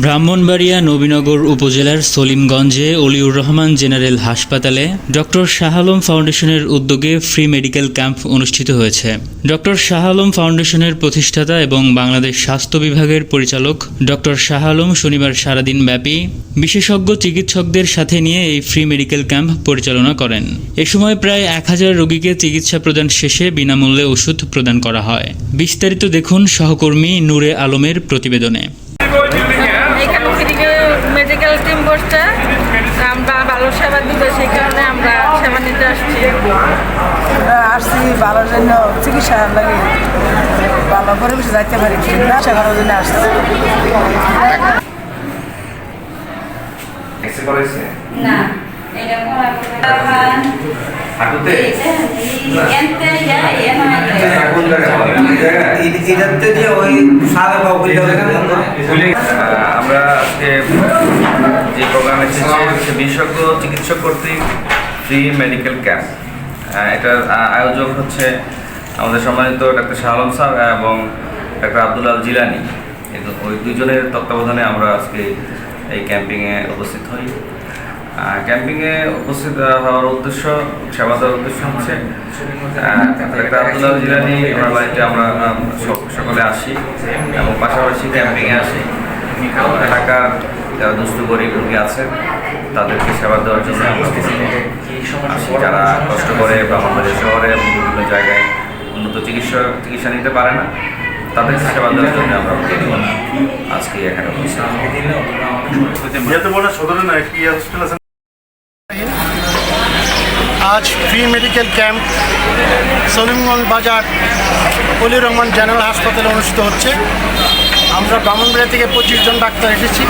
ব্রাহ্মণবাড়িয়া নবীনগর উপজেলার সলিমগঞ্জে অলিউর রহমান জেনারেল হাসপাতালে ডক্টর শাহ আলম ফাউন্ডেশনের উদ্যোগে ফ্রি মেডিকেল ক্যাম্প অনুষ্ঠিত হয়েছে। ডক্টর শাহ আলম ফাউন্ডেশনের প্রতিষ্ঠাতা এবং বাংলাদেশ স্বাস্থ্য বিভাগের পরিচালক ডক্টর শাহ আলম শনিবার সারাদিন ব্যাপী বিশেষজ্ঞ চিকিৎসকদের সাথে নিয়ে এই ফ্রি মেডিকেল ক্যাম্প পরিচালনা করেন। এ সময় প্রায় এক হাজার রোগীকে চিকিৎসা প্রদান শেষে বিনামূল্যে ওষুধ প্রদান করা হয়। বিস্তারিত দেখুন সহকর্মী নূরে আলমের প্রতিবেদনে। মেডিকেল টিম বসছে আমরা ভালো সেবা দিবে সেই কারণে আমরা সেবা নিতে আসছি। আমরা আসছি ভালোর জন্য চিকিৎসা লাগে। ভালো পরিবেশে যাইতে পারি করার জন্য আসছি। না এটা করা আমরা আজকে যে প্রোগ্রাম এসেছি বিশেষজ্ঞ চিকিৎসক কর্তৃক ফ্রি মেডিকেল ক্যাম্প এটার আয়োজক হচ্ছে আমাদের সম্মানিত ডাক্তার শাহ আলম স্যার এবং ডাক্তার আব্দুল আল জিলানি। ওই দুইজনের তত্ত্বাবধানে আমরা আজকে এই ক্যাম্পিংয়ে উপস্থিত হই। ক্যাম্পিংয়ে উপস্থিত হওয়ার উদ্দেশ্য সেবা দেওয়ার উদ্দেশ্য হচ্ছে ডাক্তার আব্দুল আল জিলানি, ওনার বাড়িতে আমরা সকলে আসি এবং পাশাপাশি ক্যাম্পিংয়ে আসি। ঢাকার যারা দুস্থ গরিব রোগী আছেন তাদেরকে সেবা দেওয়ার জন্য যারা কষ্ট করে ব্রাহ্মণবাড়িয়া শহরে এবং বিভিন্ন জায়গায় উন্নত চিকিৎসা চিকিৎসা নিতে পারে না তাদেরকে সেবা দেওয়ার জন্য আমরা আজকে এখানে আজ ফ্রি মেডিকেল ক্যাম্প সলিমগঞ্জ বাজার অলি রহমান জেনারেল হাসপাতালে অনুষ্ঠিত হচ্ছে। আমরা ব্রাহ্মণবাড়িয়া থেকে পঁচিশ জন ডাক্তার এসেছি।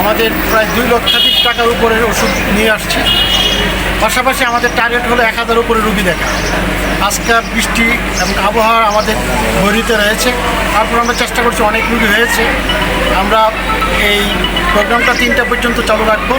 আমাদের প্রায় দুই লক্ষাধিক টাকার উপরের ওষুধ নিয়ে আসছি। পাশাপাশি আমাদের টার্গেট হলো এক হাজার উপরে রুগী দেখা। আজকাল বৃষ্টি এবং আবহাওয়া আমাদের বৈরিতে রয়েছে। তারপর আমরা চেষ্টা করছি অনেক রুগী হয়েছে। আমরা এই প্রোগ্রামটা তিনটা পর্যন্ত চালু রাখব।